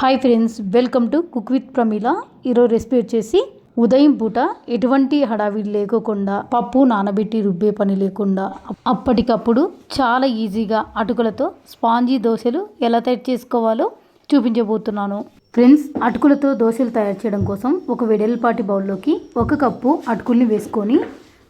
Hi friends welcome to cook with Pramila ఈరోజు recipe వచ్చేసి ఉదయం పూట ఎటువంటి హడావిడి లేకోకుండా పప్పు నానబెట్టి రుబ్బే పని లేకుండా అప్పటికప్పుడు చాలా ఈజీగా అటుకులతో స్పాంజీ దోశలు ఎలా తయారు చేసుకోవాలో చూపించబోతున్నాను. ఫ్రెండ్స్ అటుకులతో దోశలు తయారు చేయడం కోసం ఒక వెడల్పాటి బౌల్లోకి ఒక కప్పు అటుకుల్ని వేసుకొని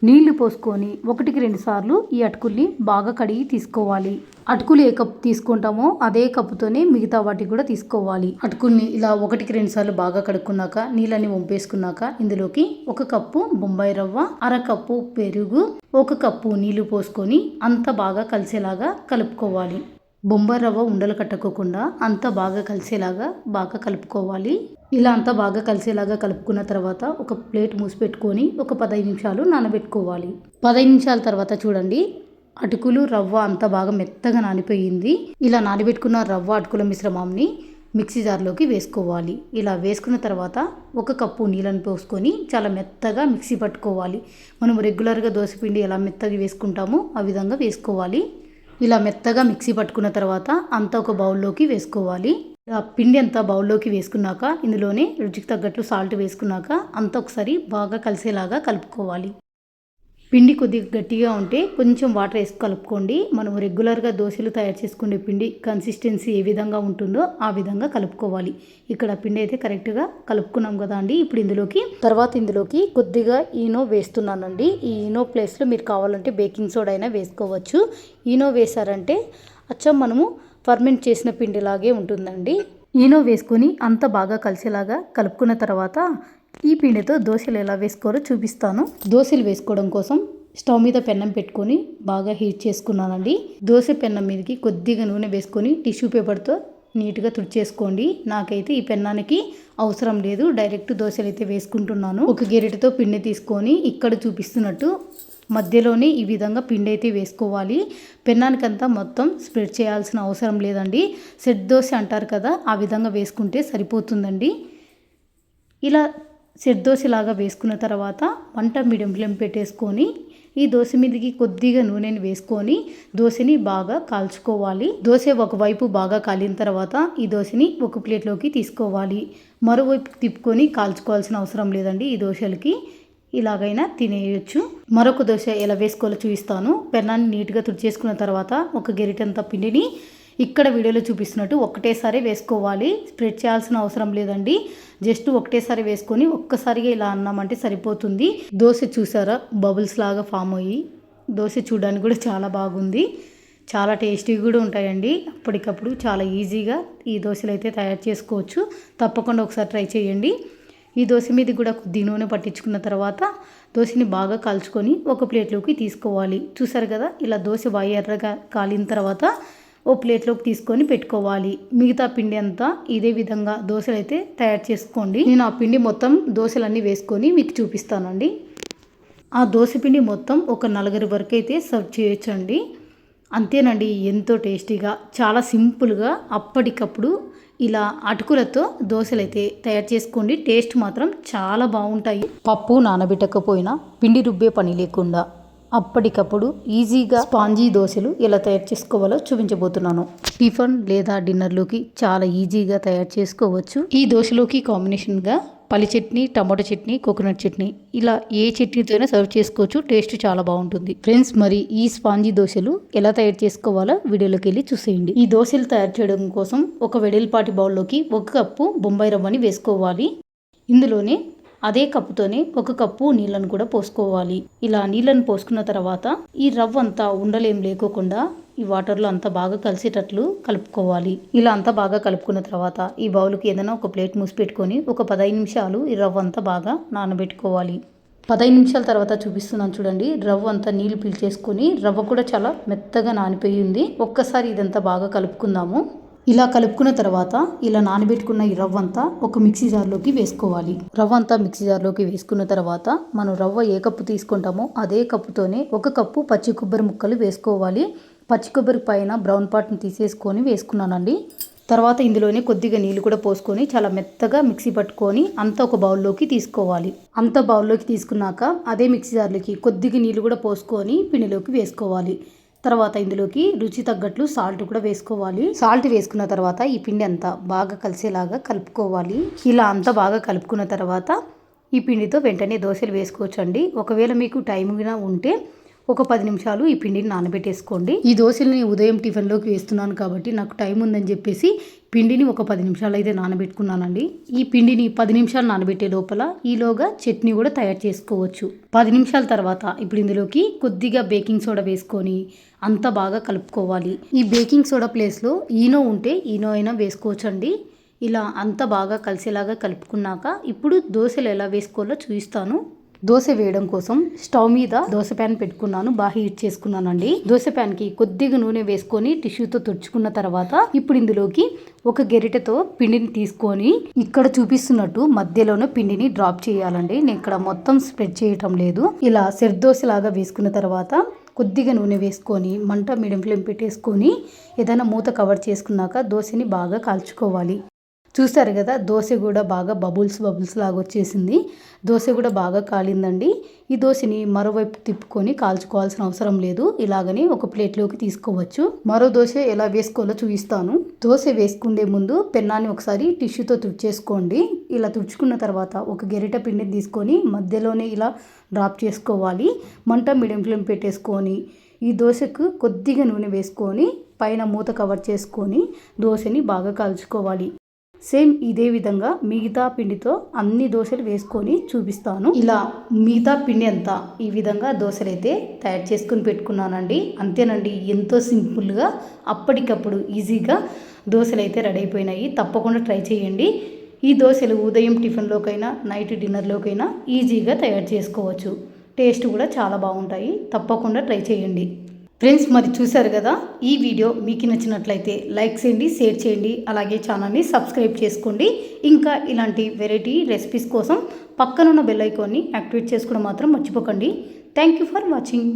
నీళ్ళు పోసుకొని ఒకటికి రెండు సార్లు ఈ అటుకుల్ని బాగా కడిగి తీసుకోవాలి. అటుకులు ఏ కప్పు తీసుకుంటామో అదే కప్పుతోనే మిగతా వాటికి కూడా తీసుకోవాలి. అటుకుల్ని ఇలా ఒకటికి రెండు సార్లు బాగా కడుక్కున్నాక నీళ్ళని వంపేసుకున్నాక ఇందులోకి ఒక కప్పు బొంబాయి రవ్వ అర కప్పు పెరుగు ఒక కప్పు నీళ్ళు పోసుకొని అంత బాగా కలిసేలాగా కలుపుకోవాలి. బొంబాయి రవ్వ ఉండలు కట్టుకోకుండా అంత బాగా కలిసేలాగా బాగా కలుపుకోవాలి. ఇలా అంతా బాగా కలిసేలాగా కలుపుకున్న తర్వాత ఒక ప్లేట్ మూసి పెట్టుకొని ఒక పదహైదు నిమిషాలు నానబెట్టుకోవాలి. పదహైదు నిమిషాల తర్వాత చూడండి అటుకులు రవ్వ అంతా బాగా మెత్తగా నానిపోయింది. ఇలా నానబెట్టుకున్న రవ్వ అటుకుల మిశ్రమాన్ని మిక్సీ జార్లోకి వేసుకోవాలి. ఇలా వేసుకున్న తర్వాత ఒక కప్పు నీళ్ళని పోసుకొని చాలా మెత్తగా మిక్సీ పట్టుకోవాలి. మనం రెగ్యులర్గా దోశపిండి ఎలా మెత్తగా వేసుకుంటామో ఆ విధంగా వేసుకోవాలి. ఇలా మెత్తగా మిక్సీ పట్టుకున్న తర్వాత అంతా ఒక బౌల్లోకి వేసుకోవాలి. ఆ పిండి అంతా బౌల్లోకి వేసుకున్నాక ఇందులోనే రుచికి తగ్గట్లు సాల్ట్ వేసుకున్నాక అంతా ఒకసారి బాగా కలిసేలాగా కలుపుకోవాలి. పిండి కొద్దిగా గట్టిగా ఉంటే కొంచెం వాటర్ వేసి కలుపుకోండి. మనం రెగ్యులర్గా దోశలు తయారు చేసుకునే పిండి కన్సిస్టెన్సీ ఏ విధంగా ఉంటుందో ఆ విధంగా కలుపుకోవాలి. ఇక్కడ పిండి అయితే కరెక్ట్గా కలుపుకున్నాం కదా అండి. ఇప్పుడు ఇందులోకి తర్వాత ఇందులోకి కొద్దిగా ఈనో వేస్తున్నానండి. ఈ ఈనో ప్లేస్లో మీరు కావాలంటే బేకింగ్ సోడా అయినా వేసుకోవచ్చు. ఈనో వేశారంటే అచ్చం మనము ఫర్మెంట్ చేసిన పిండిలాగే ఉంటుందండి. ఈనో వేసుకొని అంత బాగా కలిసేలాగా కలుపుకున్న తర్వాత ఈ పిండితో దోశలు ఎలా వేసుకోవాలో చూపిస్తాను. దోశలు వేసుకోవడం కోసం స్టవ్ మీద పెన్నం పెట్టుకొని బాగా హీట్ చేసుకున్నానండి. దోశ పెన్నం మీదకి కొద్దిగా నూనె వేసుకొని టిష్యూ పేపర్తో నీట్గా తుడిచేసుకోండి. నాకైతే ఈ పెన్నానికి అవసరం లేదు డైరెక్ట్ దోశలు అయితే వేసుకుంటున్నాను. ఒక గెరిటతో పిండి తీసుకొని ఇక్కడ చూపిస్తున్నట్టు మధ్యలోనే ఈ విధంగా పిండి అయితే వేసుకోవాలి. పెన్నానికంతా మొత్తం స్ప్రెడ్ చేయాల్సిన అవసరం లేదండి. సెట్ దోశ అంటారు కదా ఆ విధంగా వేసుకుంటే సరిపోతుందండి. ఇలా సెట్ వేసుకున్న తర్వాత వంట మీడియం ఫ్లేమ్ పెట్టేసుకొని ఈ దోశ మీదకి కొద్దిగా నూనెని వేసుకొని దోశని బాగా కాల్చుకోవాలి. దోశ ఒకవైపు బాగా కాలిన తర్వాత ఈ దోశని ఒక ప్లేట్లోకి తీసుకోవాలి. మరోవైపు తిప్పుకొని కాల్చుకోవాల్సిన అవసరం లేదండి ఈ దోశలకి. ఇలాగైనా తినేయచ్చు. మరొక దోశ ఎలా వేసుకోవాలో చూపిస్తాను. పెన్నాన్ని నీట్గా తుడిచేసుకున్న తర్వాత ఒక గెరిటంత పిండిని ఇక్కడ వీడియోలో చూపిస్తున్నట్టు ఒకటేసారి వేసుకోవాలి. స్ప్రెడ్ చేయాల్సిన అవసరం లేదండి. జస్ట్ ఒకటేసారి వేసుకొని ఒక్కసారిగా ఇలా అన్నామంటే సరిపోతుంది. దోశ చూసారా? బబుల్స్ లాగా ఫామ్ అయ్యి దోశ చూడడానికి కూడా చాలా బాగుంది. చాలా టేస్టీగా కూడా ఉంటాయండి. అప్పటికప్పుడు చాలా ఈజీగా ఈ దోశలు అయితే తయారు చేసుకోవచ్చు. తప్పకుండా ఒకసారి ట్రై చేయండి. ఈ దోశ మీద కూడా కొద్ది నూనె పట్టించుకున్న తర్వాత దోశని బాగా కాల్చుకొని ఒక ప్లేట్లోకి తీసుకోవాలి. చూసారు కదా? ఇలా దోశ బాగా ఎర్రగా కాలిన తర్వాత ఓ ప్లేట్లోకి తీసుకొని పెట్టుకోవాలి. మిగతా పిండి అంతా ఇదే విధంగా దోశలు అయితే తయారు చేసుకోండి. నేను ఆ పిండి మొత్తం దోశలన్నీ వేసుకొని మీకు చూపిస్తానండి. ఆ దోశ పిండి మొత్తం ఒక నలుగురి వరకు అయితే సర్వ్ చేయొచ్చండి. అంతేనండి ఎంతో టేస్టీగా చాలా సింపుల్గా అప్పటికప్పుడు ఇలా అటుకులతో దోశలు అయితే తయారు చేసుకోండి. టేస్ట్ మాత్రం చాలా బాగుంటాయి. పప్పు నానబెట్టకపోయినా పిండి రుబ్బే పని లేకుండా. అప్పటికప్పుడు ఈజీగా స్పాంజీ దోశలు ఎలా తయారు చేసుకోవాలో చూపించబోతున్నాను. టిఫిన్ లేదా డిన్నర్లోకి చాలా ఈజీగా తయారు చేసుకోవచ్చు. ఈ దోశలోకి కాంబినేషన్గా పల్లి చట్నీ టమాటో చట్నీ కోకోనట్ చట్నీ ఇలా ఏ చట్నీతో అయినా సర్వ్ చేసుకోవచ్చు. టేస్ట్ చాలా బాగుంటుంది. ఫ్రెండ్స్ మరి ఈ స్పాంజీ దోశలు ఎలా తయారు చేసుకోవాలో వీడియోలోకి వెళ్ళి చూసేయండి. ఈ దోశలు తయారు చేయడం కోసం ఒక వెడల్పాటి బౌల్లోకి ఒక కప్పు బొంబాయి రవ్వని వేసుకోవాలి. ఇందులోనే అదే కప్పుతోనే ఒక కప్పు నీళ్ళను కూడా పోసుకోవాలి. ఇలా నీళ్ళను పోసుకున్న తర్వాత ఈ రవ్వ అంతా ఉండలేం లేకోకుండా ఈ వాటర్లో అంతా బాగా కలిసేటట్లు కలుపుకోవాలి. ఇలా అంతా బాగా కలుపుకున్న తర్వాత ఈ బౌల్కి ఏదైనా ఒక ప్లేట్ మూసి పెట్టుకొని ఒక పదహైదు నిమిషాలు ఈ రవ్వ అంతా బాగా నానబెట్టుకోవాలి. పదహైదు నిమిషాల తర్వాత చూపిస్తున్నాను చూడండి. రవ్వ అంతా నీళ్ళు పీల్చేసుకొని రవ్వ కూడా చాలా మెత్తగా నానిపోయి ఉంది. ఒక్కసారి ఇదంతా బాగా కలుపుకుందాము. ఇలా కలుపుకున్న తర్వాత ఇలా నానబెట్టుకున్న ఈ రవ్వ అంతా ఒక మిక్సీ జార్లోకి వేసుకోవాలి. రవ్వ అంతా మిక్సీ జార్లోకి వేసుకున్న తర్వాత మనం రవ్వ ఏ కప్పు తీసుకుంటామో అదే కప్పుతోనే ఒక కప్పు పచ్చి కొబ్బరి ముక్కలు వేసుకోవాలి. పచ్చి కొబ్బరి పైన బ్రౌన్ పార్ట్ని తీసేసుకొని వేసుకున్నానండి. తర్వాత ఇందులోనే కొద్దిగా నీళ్ళు కూడా పోసుకొని చాలా మెత్తగా మిక్సీ పట్టుకొని అంతా ఒక బౌల్లోకి తీసుకోవాలి. అంత బౌల్లోకి తీసుకున్నాక అదే మిక్సీ జార్లోకి కొద్దిగా నీళ్ళు కూడా పోసుకొని పిండిలోకి వేసుకోవాలి. తర్వాత ఇందులోకి రుచి తగ్గట్లు సాల్ట్ కూడా వేసుకోవాలి. సాల్ట్ వేసుకున్న తర్వాత ఈ పిండి అంతా బాగా కలిసేలాగా కలుపుకోవాలి. ఇలా అంతా బాగా కలుపుకున్న తర్వాత ఈ పిండితో వెంటనే దోశలు వేసుకోవచ్చండి. ఒకవేళ మీకు టైం ఉంటే ఒక పది నిమిషాలు ఈ పిండిని నానబెట్టేసుకోండి. ఈ దోశల్ని ఉదయం టిఫిన్లోకి వేస్తున్నాను కాబట్టి నాకు టైం ఉందని చెప్పేసి పిండిని ఒక పది నిమిషాలు అయితే నానబెట్టుకున్నానండి. ఈ పిండిని పది నిమిషాలు నానబెట్టే లోపల ఈలోగా చట్నీ కూడా తయారు చేసుకోవచ్చు. పది నిమిషాల తర్వాత ఇప్పుడు ఇందులోకి కొద్దిగా బేకింగ్ సోడా వేసుకొని అంతా బాగా కలుపుకోవాలి. ఈ బేకింగ్ సోడా ప్లేస్లో ఈనో ఉంటే ఈనో అయినా వేసుకోవచ్చండి. ఇలా అంతా బాగా కలిసేలాగా కలుపుకున్నాక ఇప్పుడు దోశలు ఎలా వేసుకోవాలో చూపిస్తాను. దోశ వేయడం కోసం స్టవ్ మీద దోశ ప్యాన్ పెట్టుకున్నాను. బాగా హీట్ చేసుకున్నానండి. దోశ ప్యాన్కి కొద్దిగా నూనె వేసుకొని టిష్యూతో తుడుచుకున్న తర్వాత ఇప్పుడు ఇందులోకి ఒక గెరిటెతో పిండిని తీసుకొని ఇక్కడ చూపిస్తున్నట్టు మధ్యలోనే పిండిని డ్రాప్ చేయాలండి. నేను ఇక్కడ మొత్తం స్ప్రెడ్ చేయటం లేదు. ఇలా సెట్ దోశ లాగా వేసుకున్న తర్వాత కొద్దిగా నూనె వేసుకొని మంట మీడియం ఫ్లేమ్ పెట్టేసుకొని ఏదైనా మూత కవర్ చేసుకున్నాక దోశని బాగా కాల్చుకోవాలి. చూసారు కదా దోశ కూడా బాగా బబుల్స్ బబుల్స్ లాగా వచ్చేసింది. దోశ కూడా బాగా కాలిందండి. ఈ దోశని మరోవైపు తిప్పుకొని కాల్చుకోవాల్సిన అవసరం లేదు. ఇలాగని ఒక ప్లేట్లోకి తీసుకోవచ్చు. మరో దోశ ఎలా వేసుకోవాలో చూపిస్తాను. దోశ వేసుకునే ముందు పెన్నాన్ని ఒకసారి టిష్యూతో తుడిచేసుకోండి. ఇలా తుడుచుకున్న తర్వాత ఒక గెరిట పిండిని తీసుకొని మధ్యలోనే ఇలా డ్రాప్ చేసుకోవాలి. మంట మీడియం ఫ్లేమ్ పెట్టేసుకొని ఈ దోశకు కొద్దిగా నూనె వేసుకొని పైన మూత కవర్ చేసుకొని దోశని బాగా కాల్చుకోవాలి. సేమ్ ఇదే విధంగా మిగతా పిండితో అన్ని దోశలు వేసుకొని చూపిస్తాను. ఇలా మిగతా పిండి అంతా ఈ విధంగా దోశలు అయితే తయారు చేసుకుని పెట్టుకున్నానండి. అంతేనండి ఎంతో సింపుల్గా అప్పటికప్పుడు ఈజీగా దోశలు అయితే రెడీ అయిపోయినాయి. తప్పకుండా ట్రై చేయండి. ఈ దోశలు ఉదయం టిఫిన్లోకైనా నైట్ డిన్నర్లోకైనా ఈజీగా తయారు చేసుకోవచ్చు. టేస్ట్ కూడా చాలా బాగుంటాయి. తప్పకుండా ట్రై చేయండి. ఫ్రెండ్స్ మరి చూశారు కదా ఈ వీడియో మీకు నచ్చినట్లయితే లైక్ చేయండి షేర్ చేయండి అలాగే ఛానల్ని సబ్స్క్రైబ్ చేసుకోండి. ఇంకా ఇలాంటి వెరైటీ రెసిపీస్ కోసం పక్కనున్న బెల్ ఐకాన్ని యాక్టివేట్ చేసుకోవడం మాత్రం మర్చిపోకండి. Thank you for watching